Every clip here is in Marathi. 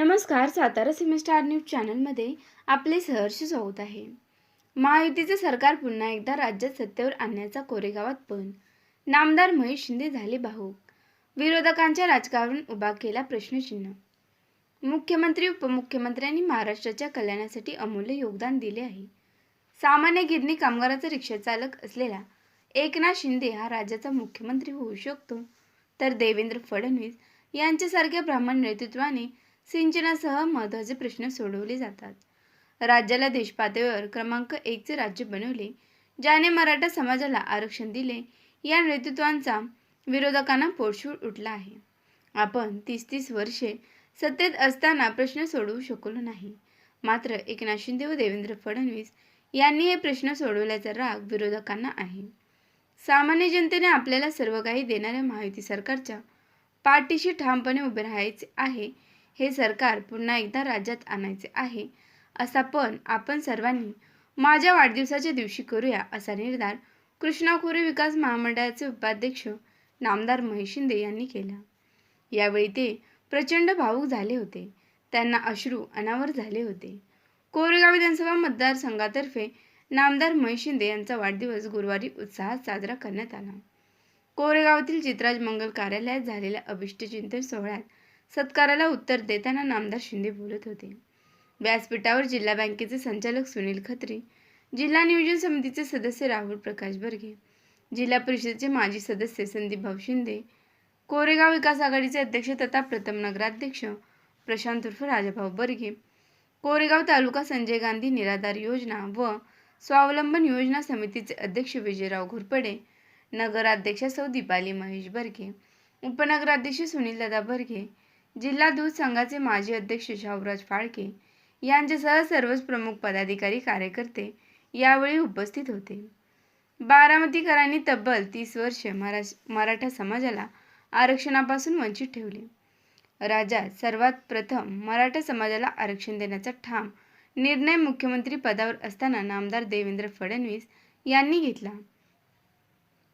नमस्कार सातारा सिमेस्टार न्यूज चॅनलमध्ये आपले सहर्ष स्वागत आहे. महायुतीचे सरकार पुन्हा एकदा राज्यात सत्तेवर आणण्याचा कोरेगावात पण. नामदार महेश शिंदे झाले भाऊक विरोधकांच्या राजकारण उभा केला प्रश्नचिन्ह. मुख्यमंत्री उपमुख्यमंत्र्यांनी महाराष्ट्राच्या कल्याणासाठी अमूल्य योगदान दिले आहे. सामान्य गिरणी कामगाराचा रिक्षाचालक असलेला एकनाथ शिंदे हा राज्याचा मुख्यमंत्री होऊ शकतो. तर देवेंद्र फडणवीस यांच्यासारख्या ब्राह्मण नेतृत्वाने सिंचनासह महत्त्वाचे प्रश्न सोडवले जातात. राज्याला देशपातळीवर क्रमांक एकचे राज्य बनवले ज्याने मराठा समाजाला आरक्षण दिले या नेतृत्वांचा विरोधकांना पोटशूळ उठला आहे. आपण तीस तीस वर्षे सत्तेत असताना प्रश्न सोडवू शकलो नाही. मात्र एकनाथ शिंदे व देवेंद्र फडणवीस यांनी हे प्रश्न सोडवल्याचा राग विरोधकांना आहे. सामान्य जनतेने आपल्याला सर्व काही देणाऱ्या महायुती सरकारच्या पाठीशी ठामपणे उभे राहायचे आहे हे सरकार पुन्हा एकदा राज्यात आणायचे आहे असा पण आपण सर्वांनी माझ्या वाढदिवसाच्या दिवशी करूया असा निर्धार कृष्णा खोरे विकास महामंडळाचे उपाध्यक्ष नामदार महेश शिंदे यांनी केला. यावेळी ते प्रचंड भावूक झाले होते. त्यांना अश्रू अनावर झाले होते. कोरेगाव विधानसभा मतदारसंघातर्फे नामदार महेश शिंदे यांचा वाढदिवस गुरुवारी उत्साहात साजरा करण्यात आला. कोरेगावातील चित्राज मंगल कार्यालयात झालेल्या अभिष्टचिंतन सोहळ्यात सत्काराला उत्तर देताना नामदार शिंदे बोलत होते. व्यासपीठावर जिल्हा बँकेचे संचालक सुनील खत्री जिल्हा नियोजन समितीचे सदस्य राहुल प्रकाश बर्गे जिल्हा परिषदेचे माजी सदस्य संदीप भाऊ शिंदे कोरेगाव विकास आघाडीचे अध्यक्ष तथा प्रथम नगराध्यक्ष प्रशांत उर्फ राजाभाऊ बर्गे कोरेगाव तालुका संजय गांधी निराधार योजना व स्वावलंबन योजना समितीचे अध्यक्ष विजयराव घोरपडे नगराध्यक्षा सौ दीपाली महेश बर्गे उपनगराध्यक्ष सुनील दादा बर्गे जिल्हा दूध संघाचे माजी अध्यक्ष शाहूराज फाळके यांच्यासह सर्वच प्रमुख पदाधिकारी कार्यकर्ते यावेळी उपस्थित होते. बारामतीकरांनी तब्बल तीस वर्ष मरा मराठा समाजाला आरक्षणापासून वंचित ठेवले. राज्यात सर्वात प्रथम मराठा समाजाला आरक्षण देण्याचा ठाम निर्णय मुख्यमंत्री पदावर असताना नामदार देवेंद्र फडणवीस यांनी घेतला.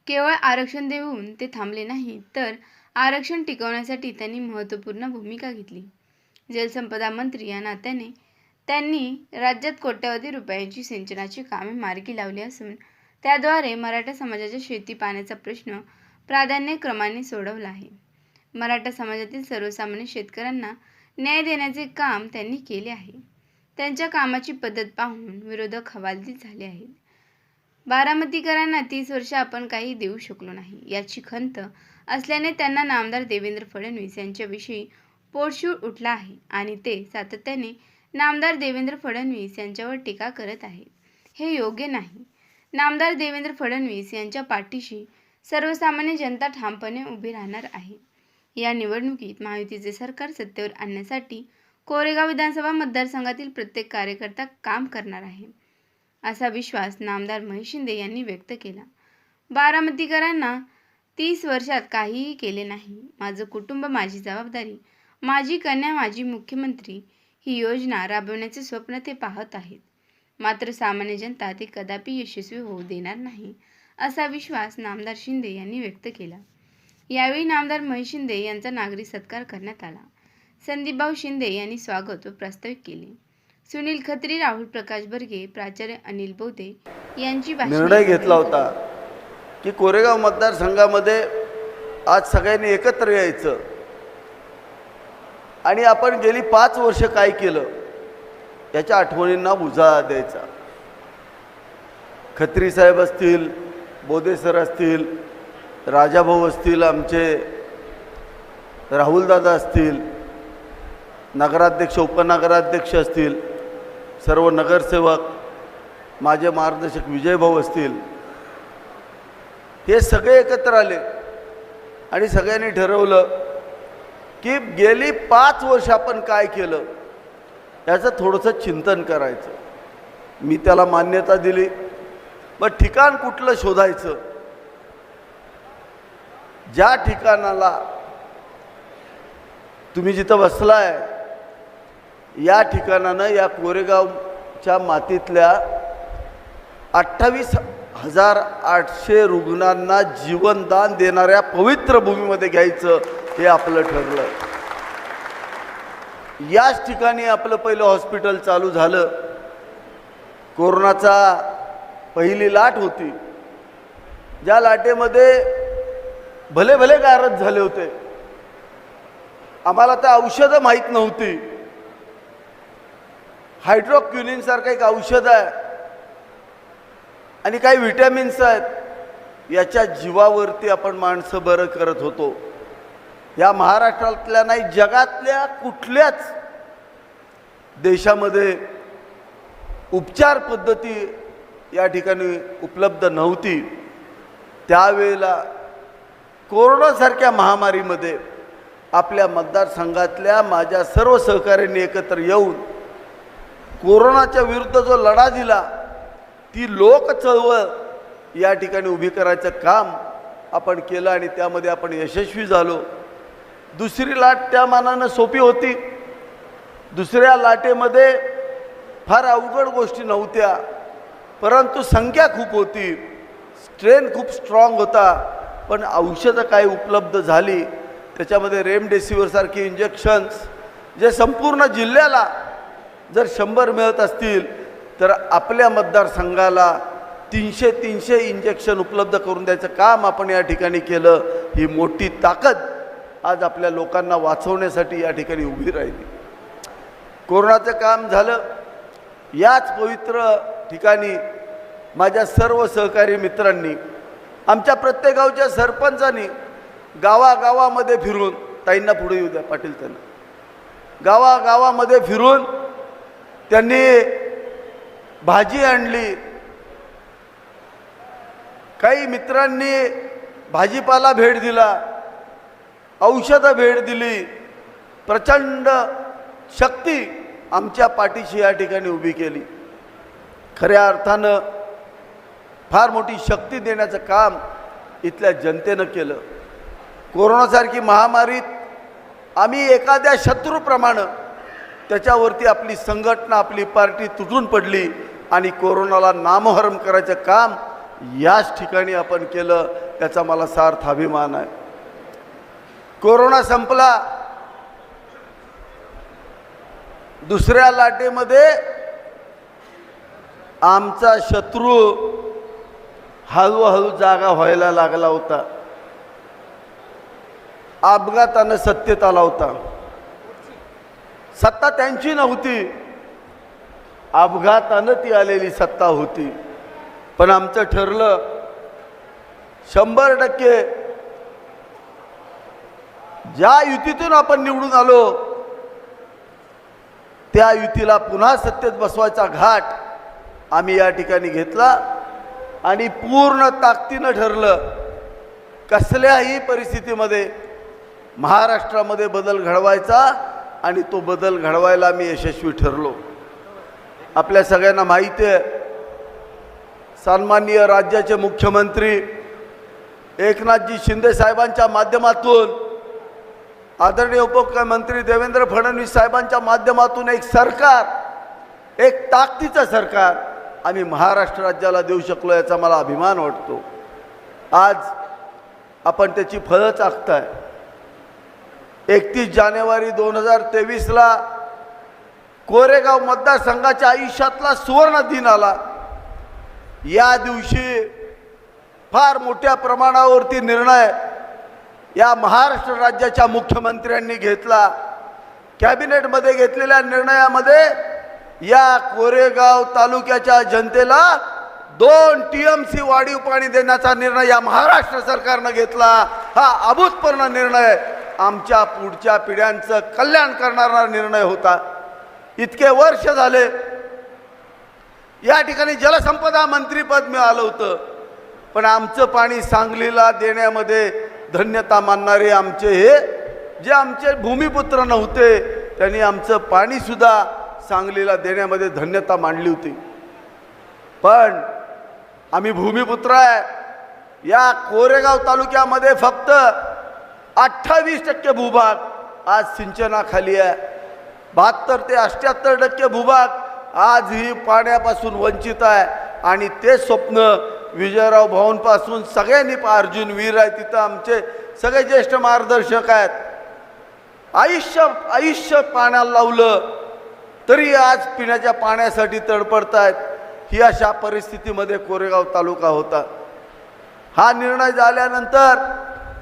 केवळ आरक्षण देऊन ते थांबले नाही तर आरक्षण टिकवण्यासाठी त्यांनी महत्त्वपूर्ण भूमिका घेतली. जलसंपदा मंत्री या नात्याने त्यांनी राज्यात कोट्यवधी रुपयांची सिंचनाची कामे मार्गी लावली असून त्याद्वारे मराठा समाजाच्या शेती पाण्याचा प्रश्न प्राधान्यक्रमाने सोडवला आहे. मराठा समाजातील सर्वसामान्य शेतकऱ्यांना न्याय देण्याचे काम त्यांनी केले आहे. त्यांच्या कामाची पद्धत पाहून विरोधक हवालदिल झाले आहेत. बारामतीकरांना तीस वर्ष आपण काही देऊ शकलो नाही. याची खंत असल्याने त्यांना नामदार देवेंद्र फडणवीस यांच्याविषयी पोटशूळ उठला आहे आणि ते सातत्याने नामदार देवेंद्र फडणवीस यांच्यावर टीका करत आहेत. हे योग्य नाही. नामदार देवेंद्र फडणवीस यांच्या पाठीशी सर्वसामान्य जनता ठामपणे उभी राहणार आहे. या निवडणुकीत महायुतीचे सरकार सत्तेवर आणण्यासाठी कोरेगाव विधानसभा मतदारसंघातील प्रत्येक कार्यकर्ता काम करणार आहे. असा विश्वास नामदार महेश शिंदे यांनी व्यक्त केला. बारामतीकरांना तीस वर्षात काहीही केले नाही. माझं कुटुंब माझी जबाबदारी. माझी कन्या माझी मुख्यमंत्री ही योजना राबवण्याचे स्वप्न ते पाहत आहेत. मात्र सामान्य जनता ते कदापि यशस्वी होऊ देणार नाही असा विश्वास नामदार शिंदे यांनी व्यक्त केला. यावेळी नामदार महेश शिंदे यांचा नागरी सत्कार करण्यात आला. संदीपभाऊ शिंदे यांनी स्वागत व प्रास्ताविक केले. सुनील खत्री राहुल प्रकाश बर्गे प्राचार्य अनिल बोधे यांची निर्णय घेतला होता. की कोरेगाव मतदारसंघामध्ये आज सगळ्यांनी एकत्र यायचं. आणि आपण गेली पाच वर्ष काय केलं? याच्या आठवणींना उजाळा द्यायचा. खत्री साहेब असतील बोदेसर असतील राजाभाऊ असतील आमचे राहुलदादा असतील नगराध्यक्ष उपनगराध्यक्ष असतील सर्व नगरसेवक माझे मार्गदर्शक विजयभाऊ असतील हे सगळे एकत्र आले. आणि सगळ्यांनी ठरवलं की गेली पाच वर्ष आपण काय केलं? याचं थोडंसं चिंतन करायचं. मी त्याला मान्यता दिली. मग ठिकाण कुठलं शोधायचं? ज्या ठिकाणाला तुम्ही जिथं बसलाय या ठिकाणानं या कोरेगावच्या मातीतल्या अठ्ठावीस हजार आठशे रुग्णांना जीवनदान देणाऱ्या पवित्र भूमीमध्ये घ्यायचं हे आपलं ठरलं. याच ठिकाणी आपलं पहिलं हॉस्पिटल चालू झालं. कोरोनाचा पहिली लाट होती. ज्या लाटेमध्ये भले भले गारद झाले होते. आम्हाला त्या औषधं माहीत नव्हती. हायड्रोक्युनिनसारखं एक औषध आहे. आणि काही विटॅमिन्स आहेत. याच्या जीवावरती आपण माणसं बरं करत होतो. या महाराष्ट्रातल्या नाही जगातल्या कुठल्याच देशामध्ये उपचार पद्धती या ठिकाणी उपलब्ध नव्हती. त्यावेळेला कोरोनासारख्या महामारीमध्ये आपल्या मतदारसंघातल्या माझ्या सर्व सहकाऱ्यांनी एकत्र येऊन कोरोनाच्या विरुद्ध जो लढा दिला ती लोक चळवळ या ठिकाणी उभी करायचं काम आपण केलं आणि त्यामध्ये आपण यशस्वी झालो. दुसरी लाट त्या मानानं सोपी होती. दुसऱ्या लाटेमध्ये फार अवघड गोष्टी नव्हत्या परंतु संख्या खूप होती. स्ट्रेन खूप स्ट्रॉंग होता पण औषधं काय उपलब्ध झाली. त्याच्यामध्ये रेमडेसिवीरसारखी इंजेक्शन्स जे संपूर्ण जिल्ह्याला जर शंभर मिळत असतील तर आपल्या मतदारसंघाला तीनशे तीनशे इंजेक्शन उपलब्ध करून द्यायचं काम आपण या ठिकाणी केलं. ही मोठी ताकद आज आपल्या लोकांना वाचवण्यासाठी या ठिकाणी उभी राहिली. कोरोनाचं काम झालं. याच पवित्र ठिकाणी माझ्या सर्व सहकारी मित्रांनी आमच्या प्रत्येक गावच्या सरपंचांनी गावागावामध्ये फिरून ताईंना पुढे येऊ द्या पाटील त्यांना. गावागावामध्ये फिरून त्यांनी भाजी आणली. काही मित्रांनी भाजीपाला भेट दिला. औषधं भेट दिली. प्रचंड शक्ती आमच्या पाठीशी या ठिकाणी उभी केली. खऱ्या अर्थानं फार मोठी शक्ती देण्याचं काम इथल्या जनतेनं केलं. कोरोनासारखी महामारीत आम्ही एखाद्या शत्रूप्रमाणे त्याच्यावरती आपली संघटना आपली पार्टी तुटून पडली. आणि कोरोनाला नामहरम करायचं काम याच ठिकाणी आपण केलं त्याचा मला सार्थ अभिमान आहे. कोरोना संपला. दुसऱ्या लाटेमध्ये आमचा शत्रू हळूहळू जागा व्हायला लागला होता. अपघातानं सत्तेत आला होता. सत्ता त्यांची नव्हती. अपघातानं ती आलेली सत्ता होती. पण आमचं ठरलं शंभर टक्के ज्या युतीतून आपण निवडून आलो त्या युतीला पुन्हा सत्तेत बसवायचा घाट आम्ही या ठिकाणी घेतला आणि पूर्ण ताकदीनं ठरलं कसल्याही परिस्थितीमध्ये महाराष्ट्रामध्ये बदल घडवायचा आणि तो बदल घडवायला मी यशस्वी ठरलो. आपल्या सगळ्यांना माहिती आहे. सन्माननीय राज्याचे मुख्यमंत्री एकनाथजी शिंदे साहेबांच्या माध्यमातून आदरणीय उपमुख्यमंत्री देवेंद्र फडणवीस साहेबांच्या माध्यमातून एक सरकार एक ताकदीचं सरकार आम्ही महाराष्ट्र राज्याला देऊ शकलो याचा मला अभिमान वाटतो. आज आपण त्याची फळं चाकताय एकतीस जानेवारी दोन हजार तेवीसला कोरेगाव मतदारसंघाच्या आयुष्यातला सुवर्ण दिन आला. या दिवशी फार मोठ्या प्रमाणावरती निर्णय या महाराष्ट्र राज्याच्या मुख्यमंत्र्यांनी घेतला. कॅबिनेटमध्ये घेतलेल्या निर्णयामध्ये या कोरेगाव तालुक्याच्या जनतेला दोन टी एम सी वाढीव पाणी देण्याचा निर्णय या महाराष्ट्र सरकारनं घेतला. हा अभूतपूर्ण निर्णय आमच्या पुढच्या पिढ्यांचं कल्याण करणारा निर्णय होता. इतके वर्ष झाले. या ठिकाणी जलसंपदा मंत्रीपद मिळालं होतं. पण आमचं पाणी सांगलीला देण्यामध्ये धन्यता मानणारे आमचे हे जे आमचे भूमिपुत्र नव्हते त्यांनी आमचं पाणीसुद्धा सांगलीला देण्यामध्ये धन्यता मांडली होती. पण आम्ही भूमिपुत्र आहे. या कोरेगाव तालुक्यामध्ये फक्त अठ्ठावीस टक्के भूभाग आज सिंचनाखाली आहे. बहात्तर ते अठ्याहत्तर टक्के भूभाग आजही पाण्यापासून वंचित आहे. आणि ते स्वप्न विजयराव भाऊंपासून सगळ्यांनी अर्जुन वीर आहे तिथं आमचे सगळे ज्येष्ठ मार्गदर्शक आहेत. आयुष्य आयुष्य पाण्याला लावलं तरी आज पिण्याच्या पाण्यासाठी तडपडतायत. ही अशा परिस्थितीमध्ये कोरेगाव तालुका होता. हा निर्णय झाल्यानंतर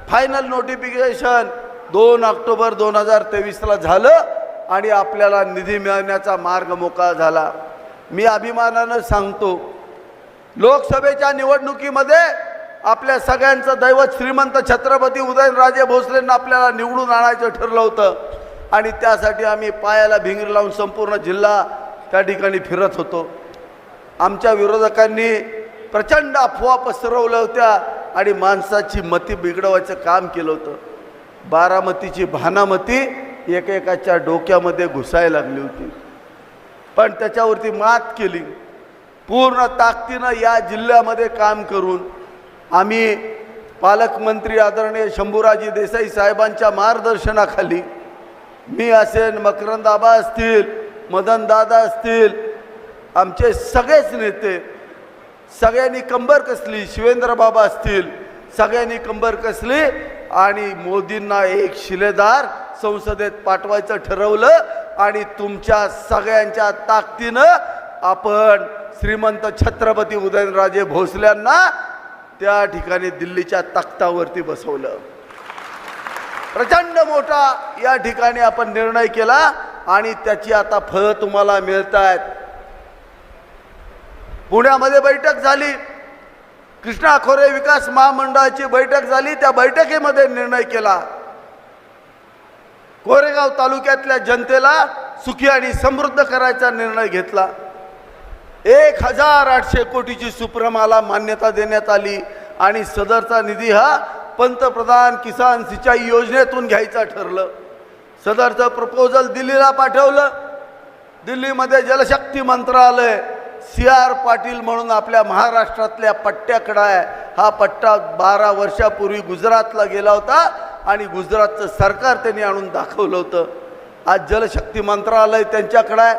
फायनल नोटिफिकेशन दोन ऑक्टोबर दोन हजार तेवीसला झालं. आणि आपल्याला निधी मिळवण्याचा मार्ग मोकळा झाला. मी अभिमानानं सांगतो लोकसभेच्या निवडणुकीमध्ये आपल्या सगळ्यांचं दैवत श्रीमंत छत्रपती उदयनराजे भोसलेंना आपल्याला निवडून आणायचं ठरलं होतं. आणि त्यासाठी आम्ही पायाला भिंगरी लावून संपूर्ण जिल्हा त्या ठिकाणी फिरत होतो. आमच्या विरोधकांनी प्रचंड अफवा पसरवल्या होत्या आणि माणसाची मती बिघडवायचं काम केलं होतं. बारामतीची भानामती एकेकाच्या डोक्यामध्ये घुसायला लागली होती. पण त्याच्यावरती मात केली. पूर्ण ताकदीनं या जिल्ह्यामध्ये काम करून आम्ही पालकमंत्री आदरणीय शंभूराजी देसाई साहेबांच्या मार्गदर्शनाखाली मी असेन मकरंदाबा असतील मदन दादा असतील आमचे सगळेच नेते सगळ्यांनी कंबर कसली शिवेंद्रबाबा असतील सगळ्यांनी कंबर कसली आणि मोदींना एक शिलेदार संसदेत पाठवायचं ठरवलं आणि तुमच्या सगळ्यांच्या ताकदीनं आपण श्रीमंत छत्रपती उदयनराजे भोसल्यांना त्या ठिकाणी दिल्लीच्या तख्तावरती बसवलं. प्रचंड मोठा या ठिकाणी आपण निर्णय केला आणि त्याची आता फळं तुम्हाला मिळत आहेत पुण्यामध्ये बैठक झाली. कृष्णा खोरे विकास महामंडळाची बैठक झाली. त्या बैठकीमध्ये निर्णय केला. कोरेगाव तालुक्यातल्या जनतेला सुखी आणि समृद्ध करायचा निर्णय घेतला. एक हजार आठशे कोटीची सुप्रमाला मान्यता देण्यात आली आणि सदरचा निधी हा पंतप्रधान किसान सिंचाई योजनेतून घ्यायचा ठरलं. सदरचं प्रपोजल दिल्लीला पाठवलं. दिल्लीमध्ये जलशक्ती मंत्रालय सी आर पाटील म्हणून आपल्या महाराष्ट्रातल्या पट्ट्याकडा आहे. हा पट्टा बारा वर्षापूर्वी गुजरातला गेला होता. आणि गुजरातचं सरकार त्यांनी आणून दाखवलं होतं. आज जलशक्ती मंत्रालय त्यांच्याकडं आहे.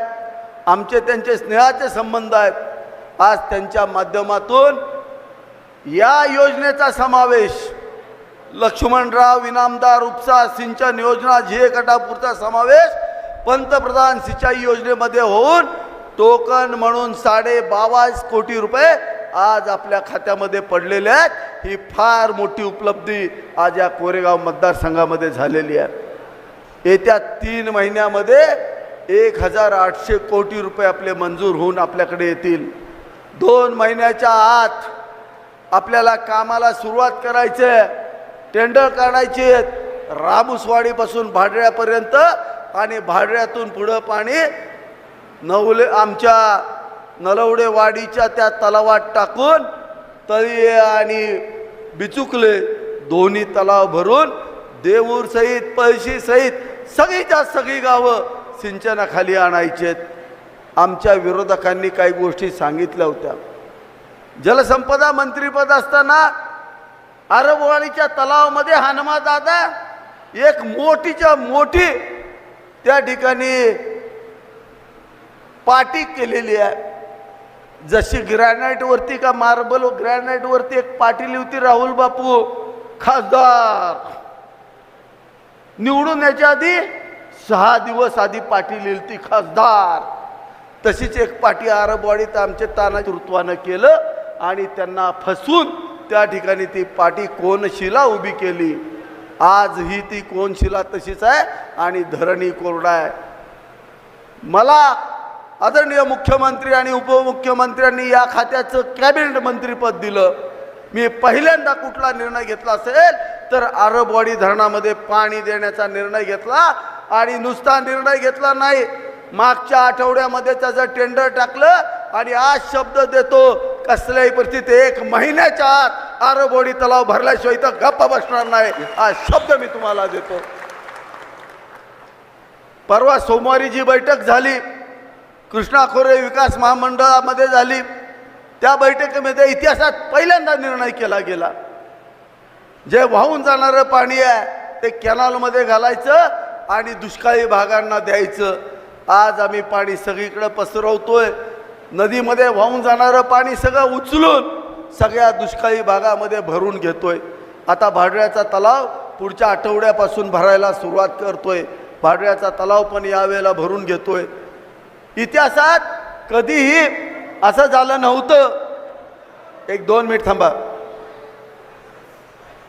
आमचे त्यांचे स्नेहाचे संबंध आहेत. आज त्यांच्या माध्यमातून या योजनेचा समावेश लक्ष्मणराव इनामदार उपसा सिंचन योजना झिये गटापूरचा समावेश पंतप्रधान सिंचाई योजनेमध्ये होऊन टोकन म्हणून साडे बावीस कोटी रुपये आज आपल्या खात्यामध्ये पडलेल्या आहेत. ही फार मोठी उपलब्धी आज या कोरेगाव मतदारसंघामध्ये झालेली आहे. येत्या तीन महिन्यामध्ये एक हजार आठशे कोटी रुपये आपले मंजूर होऊन आपल्याकडे येतील. दोन महिन्याच्या आत आपल्याला कामाला सुरुवात करायची आहे टेंडर काढायची आहेत. रामुसवाडीपासून भाडऱ्यापर्यंत आणि भाडऱ्यातून पुढं पाणी नवले आमच्या नलवडे वाडीच्या त्या तलावात टाकून तळी आणि बिचुकले दोन्ही तलाव भरून देऊर सहित पळशी सहित सगळीच्या सगळी गावं सिंचनाखाली आणायचेत आमच्या विरोधकांनी काही गोष्टी सांगितल्या होत्या. जलसंपदा मंत्रीपद असताना अरबवाडीच्या तलावामध्ये हनुमा दादा एक मोठीच्या मोठी त्या ठिकाणी पाटी केलेली आहे. जशी ग्रॅनाईटवरती का मार्बल ग्रॅनाईटवरती एक पाटी लिहिती राहुल बापू खासदार. निवडून याच्या आधी सहा दिवस आधी पाटी लिहिली ती खासदार. तशीच एक पाटी आरबवाडीत आमच्या ताना नेतृत्वानं केलं आणि त्यांना फसून त्या ठिकाणी ती पाटी कोनशिला उभी केली. आज ही ती कोनशिला तशीच आहे आणि धरणी कोरडा आहे. मला आदरणीय मुख्यमंत्री आणि उपमुख्यमंत्र्यांनी या खात्याचं कॅबिनेट मंत्रीपद दिलं. मी पहिल्यांदा कुठला निर्णय घेतला असेल तर अरबवाडी धरणामध्ये पाणी देण्याचा निर्णय घेतला आणि नुसता निर्णय घेतला नाही. मागच्या आठवड्यामध्ये त्याचं टेंडर टाकलं आणि आज शब्द देतो कसल्याही परिस्थितीत एक महिन्याच्या आत आरबोडी तलाव भरल्याशिवाय इथं गप्प बसणार नाही. आज शब्द मी तुम्हाला देतो. परवा सोमवारी जी बैठक झाली कृष्णा खोरे विकास महामंडळामध्ये झाली. त्या बैठकीमध्ये इतिहासात पहिल्यांदा निर्णय केला गेला. जे वाहून जाणारं पाणी आहे ते कॅनॉलमध्ये घालायचं आणि दुष्काळी भागांना द्यायचं. आज आम्ही पाणी सगळीकडे पसरवतोय. नदीमध्ये वाहून जाणारं पाणी सगळं उचलून सगळ्या दुष्काळी भागामध्ये भरून घेतोय. आता भाडऱ्याचा तलाव पुढच्या आठवड्यापासून भरायला सुरुवात करतोय. भाडऱ्याचा तलाव पण यावेळेला भरून घेतोय. इतिहासात कधीही असं झालं नव्हतं. एक दोन मिनिट थांबा.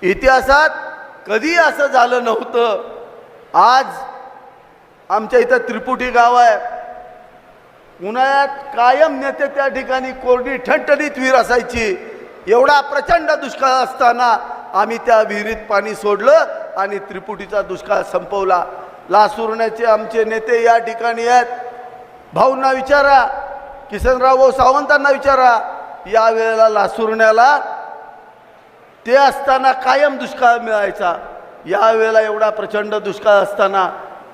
इतिहासात कधी असं झालं नव्हतं? आज आमच्या इथं त्रिपुटी गाव आहे. उन्हाळ्यात कायम नेते त्या ठिकाणी कोरडी ठणठणीत विहीर असायची. एवढा प्रचंड दुष्काळ असताना आम्ही त्या विहिरीत पाणी सोडलं आणि त्रिपुटीचा दुष्काळ संपवला. लासुरण्याचे आमचे नेते या ठिकाणी आहेत. भाऊंना विचारा किसनराव भाऊ सावंतांना विचारा या वेळेला लासुरण्याला ते असताना कायम दुष्काळ मिळायचा. या वेळेला एवढा प्रचंड दुष्काळ असताना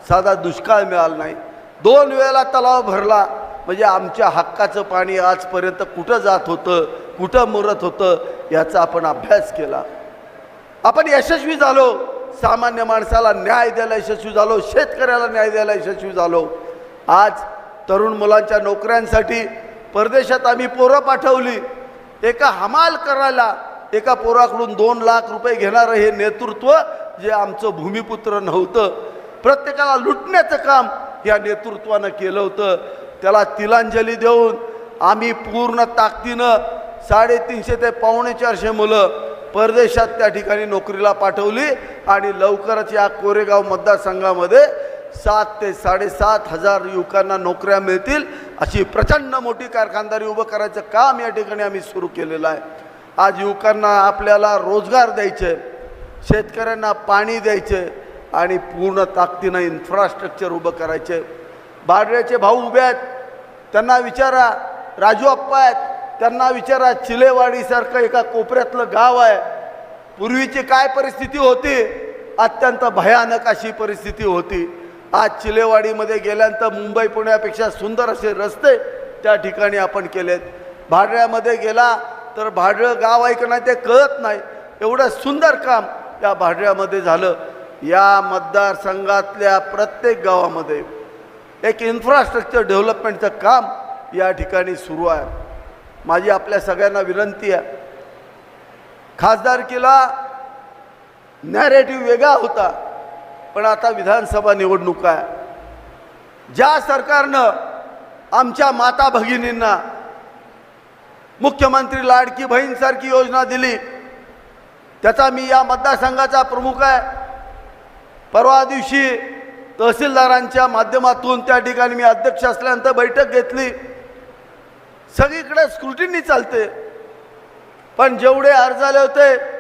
साधा दुष्काळ मिळाला नाही. दोन वेळेला तलाव भरला. म्हणजे आमच्या हक्काचं पाणी आजपर्यंत कुठं जात होतं कुठं मुरत होतं याचा आपण अभ्यास केला. आपण यशस्वी झालो. सामान्य माणसाला न्याय द्यायला यशस्वी झालो. शेतकऱ्याला न्याय द्यायला यशस्वी झालो. आज तरुण मुलांच्या नोकऱ्यांसाठी परदेशात आम्ही पोरं पाठवली. एका हमाल करायला एका पोराकडून दोन लाख रुपये घेणारं हे नेतृत्व जे आमचं भूमिपुत्र नव्हतं. प्रत्येकाला लुटण्याचं काम या नेतृत्वानं केलं होतं. त्याला तिलांजली देऊन आम्ही पूर्ण ताकदीनं साडेतीनशे ते पावणे चारशे मुलं परदेशात त्या ठिकाणी नोकरीला पाठवली आणि लवकरच या कोरेगाव मतदारसंघामध्ये सात ते साडेसात हजार युवकांना नोकऱ्या मिळतील अशी प्रचंड मोठी कारखानदारी उभं करायचं काम या ठिकाणी आम्ही सुरू केलेलं आहे. आज युवकांना आपल्याला रोजगार द्यायचे शेतकऱ्यांना पाणी द्यायचे आणि पूर्ण ताकदीनं इन्फ्रास्ट्रक्चर उभं करायचे. बाडऱ्याचे भाऊ उभे आहेत त्यांना विचारा राजू अप्पा आहेत त्यांना विचारा चिलेवाडीसारखं एका कोपऱ्यातलं गाव आहे. पूर्वीची काय परिस्थिती होती? अत्यंत भयानक अशी परिस्थिती होती. आज चिलेवाडीमध्ये गेल्यानंतर मुंबई पुण्यापेक्षा सुंदर असे रस्ते त्या ठिकाणी आपण केलेत. भाडऱ्यामध्ये गेला तर भाडरं गाव आहे का नाही ते कळत नाही. एवढं सुंदर काम या भाडऱ्यामध्ये झालं. या मतदारसंघातल्या प्रत्येक गावामध्ये एक इन्फ्रास्ट्रक्चर डेव्हलपमेंटचं काम या ठिकाणी सुरू आहे. माझी आपल्या सगळ्यांना विनंती आहे. खासदारकीला नॅरेटिव्ह वेगळा होता. पण आता विधानसभा निवडणूक आहे. ज्या सरकारनं आमच्या माता भगिनींना मुख्यमंत्री लाडकी बहीणसारखी योजना दिली त्याचा मी या मतदारसंघाचा प्रमुख आहे. परवा दिवशी तहसीलदारांच्या माध्यमातून त्या ठिकाणी मी अध्यक्ष असल्यानंतर बैठक घेतली. सगळीकडे स्क्रुटिनी चालते. पण जेवढे अर्ज आले होते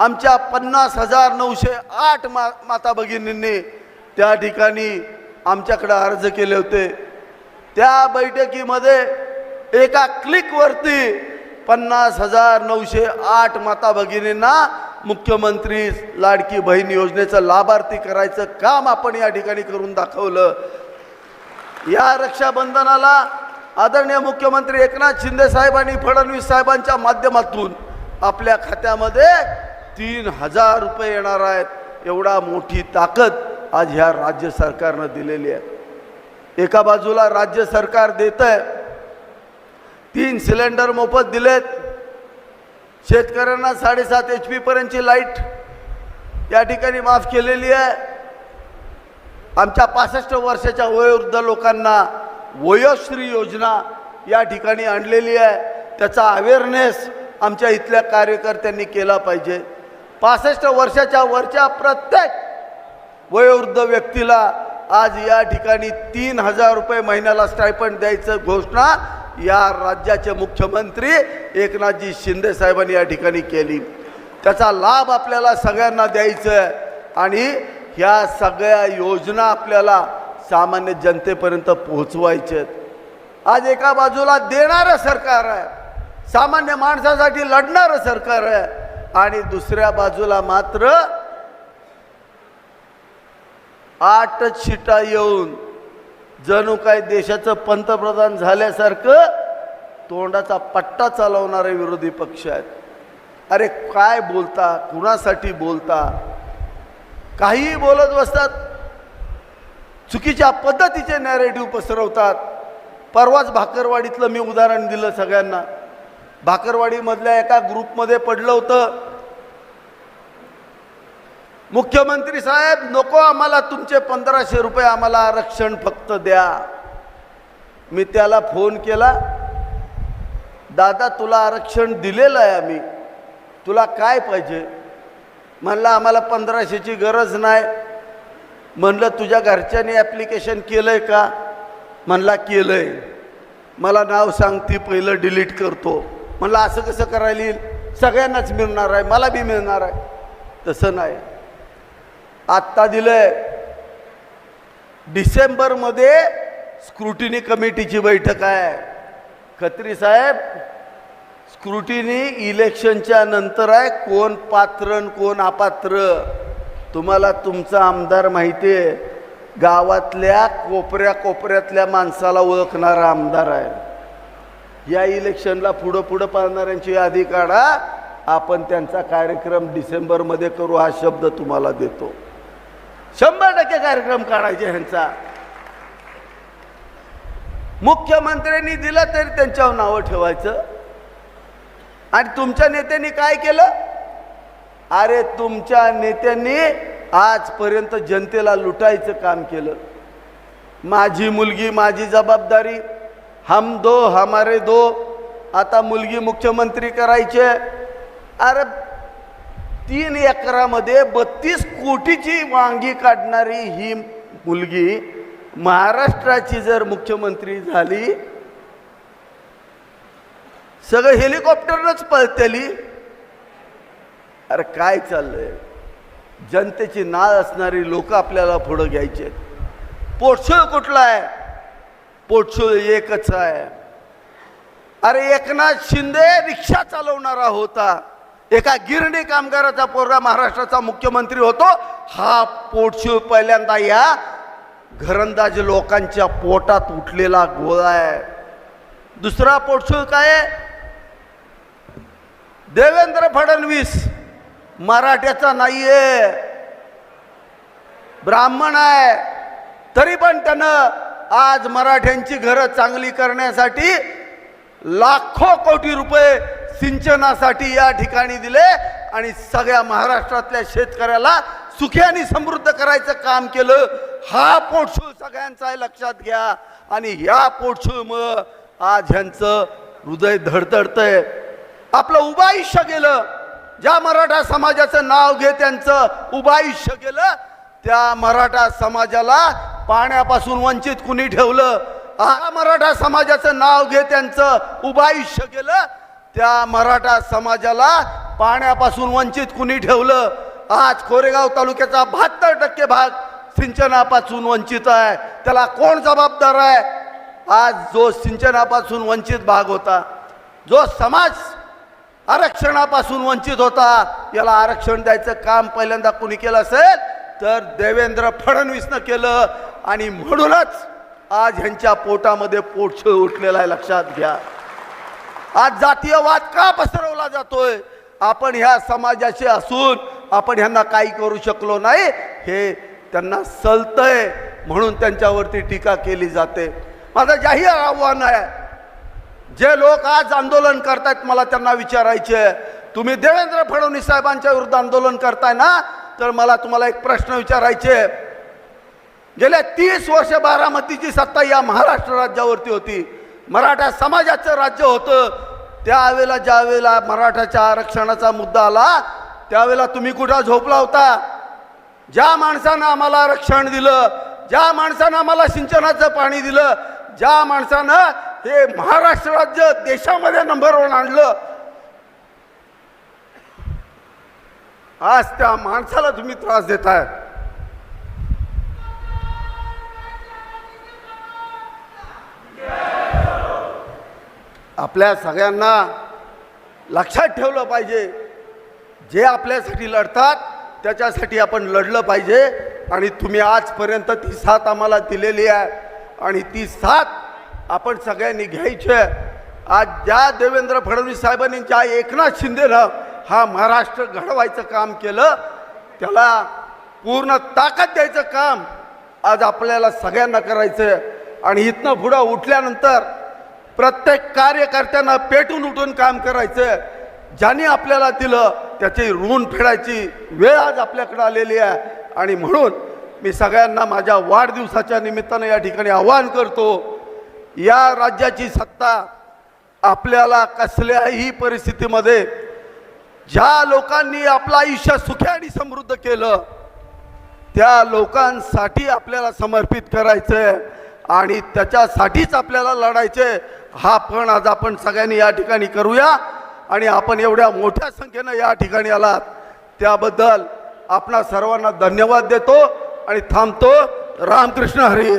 आमच्या पन्नास हजार नऊशे आठ मा माता भगिनींनी त्या ठिकाणी आमच्याकडं अर्ज केले होते. त्या बैठकीमध्ये एका क्लिकवरती पन्नास हजार नऊशे आठ माता भगिनींना मुख्यमंत्री लाडकी बहीण योजनेचं लाभार्थी करायचं काम आपण या ठिकाणी करून दाखवलं. या रक्षाबंधनाला आदरणीय मुख्यमंत्री एकनाथ शिंदे साहेब आणि फडणवीस साहेबांच्या माध्यमातून आपल्या खात्यामध्ये तीन हजार रुपये येणार आहेत. एवढा मोठी ताकद आज ह्या राज्य सरकारनं दिलेली आहे. एका बाजूला राज्य सरकार देत आहे तीन सिलेंडर मोफत दिलेत. शेतकऱ्यांना साडेसात एच पी पर्यंतची लाइट या ठिकाणी माफ केलेली आहे. आमच्या पासष्ट वर्षाच्या वयोवृद्ध लोकांना वयोश्री योजना या ठिकाणी आणलेली आहे. त्याचा अवेअरनेस आमच्या इथल्या कार्यकर्त्यांनी केला पाहिजे. पासष्ट वर्षाच्या वरच्या प्रत्येक वयोवृद्ध व्यक्तीला आज या ठिकाणी तीन हजार रुपये महिन्याला स्टायपंड द्यायचं घोषणा या राज्याचे मुख्यमंत्री एकनाथजी शिंदे साहेबांनी या ठिकाणी केली. त्याचा लाभ आपल्याला सगळ्यांना द्यायचा आहे आणि ह्या सगळ्या योजना आपल्याला सामान्य जनतेपर्यंत पोहोचवायच्या आज एका बाजूला देणारं सरकार आहे. सामान्य माणसासाठी लढणारं सरकार आहे. आणि दुसऱ्या बाजूला मात्र आठ शिटा येऊन जणू काय देशाचं पंतप्रधान झाल्यासारखं तोंडाचा पट्टा चालवणारे विरोधी पक्ष आहेत. अरे काय बोलता? कुणासाठी बोलता? काहीही बोलत बसतात. चुकीच्या पद्धतीचे नॅरेटिव्ह पसरवतात. परवाच भाकरवाडीतलं मी उदाहरण दिलं सगळ्यांना. भाकरवाडीमधल्या एका ग्रुपमध्ये पडलं होतं. मुख्यमंत्री साहेब नको आम्हाला तुमचे पंधराशे रुपये आम्हाला आरक्षण फक्त द्या. मी त्याला फोन केला. दादा तुला आरक्षण दिलेलं आहे आम्ही. तुला काय पाहिजे? म्हणलं आम्हाला पंधराशेची गरज नाही. म्हणलं तुझ्या घरच्यांनी ॲप्लिकेशन केलं आहे का? म्हणला केलं आहे मला नाव सांग ती पहिलं डिलीट करतो. म्हणलं असं कसं करायला? येईल सगळ्यांनाच मिळणार आहे मला बी मिळणार आहे. तसं नाही. आत्ता दिलंय. डिसेंबरमध्ये स्क्रुटिनी कमिटीची बैठक आहे. खत्री साहेब स्क्रुटिनी इलेक्शनच्या नंतर आहे कोण पात्र आणि कोण अपात्र? तुम्हाला तुमचा आमदार माहिती आहे गावातल्या कोपऱ्या कोपऱ्यातल्या माणसाला ओळखणारा आमदार आहे. या इलेक्शनला पुढं पुढं पाळणाऱ्यांची यादी काढा. आपण त्यांचा कार्यक्रम डिसेंबरमध्ये करू हा शब्द तुम्हाला देतो. शंभर टक्के कार्यक्रम काढायचे ह्यांचा. मुख्यमंत्र्यांनी दिलं तरी त्यांच्यावर नावं ठेवायचं. आणि तुमच्या नेत्यांनी काय केलं? अरे तुमच्या नेत्यांनी आजपर्यंत जनतेला लुटायचं काम केलं. माझी मुलगी माझी जबाबदारी हम दो हमारे दो। आता मुलगी मुख्यमंत्री करायचे. अरे तीन एकरामध्ये बत्तीस कोटीची वांगी काढणारी ही मुलगी महाराष्ट्राची जर मुख्यमंत्री झाली सगळं हेलिकॉप्टरनंच पळतली. अरे काय चाललंय? जनतेची नाळ असणारी लोक आपल्याला पुढं घ्यायचे पोटसळ कुठला आहे? पोटसूळ एकच आहे. अरे एकनाथ शिंदे रिक्षा चालवणारा होता. एका गिरणी कामगाराचा पोरगा महाराष्ट्राचा मुख्यमंत्री होतो. हा पोटशिव पहिल्यांदा या घरंदाज लोकांच्या पोटात उठलेला गोळा आहे. दुसरा पोटशिव काय आहे? देवेंद्र फडणवीस मराठ्याचा नाहीये. ब्राह्मण आहे. तरी पण त्यानं आज मराठ्यांची घरं चांगली करण्यासाठी लाखो कोटी रुपये सिंचनासाठी या ठिकाणी दिले आणि सगळ्या महाराष्ट्रातल्या शेतकऱ्याला सुखी आणि समृद्ध करायचं काम केलं. हा पोटशूळ सगळ्यांचा आहे लक्षात घ्या. आणि ह्या पोटशूळमुळं आज ह्यांचं हृदय धडधडतंय. आपलं उभं आयुष्य गेलं. ज्या मराठा समाजाचं नाव घे त्यांचं उभं आयुष्य गेलं त्या मराठा समाजाला पाण्यापासून वंचित कुणी ठेवलं? हा मराठा समाजाचं नाव घे त्यांचं. उभं आयुष्य गेलं. त्या मराठा समाजाला पाण्यापासून वंचित कुणी ठेवलं? आज कोरेगाव तालुक्याचा बहात्तर टक्के भाग सिंचनापासून वंचित आहे. त्याला कोण जबाबदार आहे? आज जो सिंचनापासून वंचित भाग होता जो समाज आरक्षणापासून वंचित होता याला आरक्षण द्यायचं काम पहिल्यांदा कुणी केलं असेल? तर देवेंद्र फडणवीसनं केलं आणि म्हणूनच आज ह्यांच्या पोटामध्ये पोटछ उठलेला आहे लक्षात घ्या. आज जातीयवाद का पसरवला जातोय? आपण ह्या समाजाचे असून आपण ह्यांना काही करू शकलो नाही. हे त्यांना सलतंय म्हणून त्यांच्यावरती टीका केली जाते. माझं जाहीर आव्हान आहे जे लोक आज आंदोलन करतायत मला त्यांना विचारायचे तुम्ही देवेंद्र फडणवीस साहेबांच्या विरुद्ध आंदोलन करताय ना? तर मला तुम्हाला एक प्रश्न विचारायचे गेल्या तीस वर्ष बारामतीची सत्ता या महाराष्ट्र राज्यावरती होती. मराठा समाजाचं राज्य होतं. त्यावेळेला ज्यावेळेला मराठाच्या आरक्षणाचा मुद्दा आला त्यावेळेला तुम्ही कुठं झोपला होता? ज्या माणसानं आम्हाला आरक्षण दिलं ज्या माणसानं आम्हाला सिंचनाचं पाणी दिलं ज्या माणसानं हे महाराष्ट्र राज्य देशामध्ये नंबर वन आणलं आज त्या माणसाला तुम्ही त्रास देताय. आपल्या सगळ्यांना लक्षात ठेवलं पाहिजे. जे आपल्यासाठी लढतात त्याच्यासाठी आपण लढलं पाहिजे. आणि तुम्ही आजपर्यंत ती साथ आम्हाला दिलेली आहे. आणि ती साथ आपण सगळ्यांनी घ्यायची आहे. आज ज्या देवेंद्र फडणवीस साहेबांनी ज्या एकनाथ शिंदेनं हा महाराष्ट्र घडवायचं काम केलं त्याला पूर्ण ताकद द्यायचं काम आज आपल्याला सगळ्यांना करायचं आहे आणि इथनं पुढं उठल्यानंतर प्रत्येक कार्यकर्त्यांना पेटून उठून काम करायचं ज्याने आपल्याला दिलं त्याची ऋण फेडायची वेळ आज आपल्याकडे आलेली आहे. आणि म्हणून मी सगळ्यांना माझ्या वाढदिवसाच्या निमित्तानं या ठिकाणी आवाहन करतो या राज्याची सत्ता आपल्याला कसल्याही परिस्थितीमध्ये ज्या लोकांनी आपलं आयुष्य सुखी आणि समृद्ध केलं त्या लोकांसाठी आपल्याला समर्पित करायचं आहे आणि त्याच्यासाठीच आपल्याला लढायचे हा पण आज आपण सगळ्यांनी या ठिकाणी करूया. आणि आपण एवढ्या मोठ्या संख्येनं या ठिकाणी आलात. त्याबद्दल आपणा सर्वांना धन्यवाद देतो आणि थांबतो. रामकृष्ण हरी.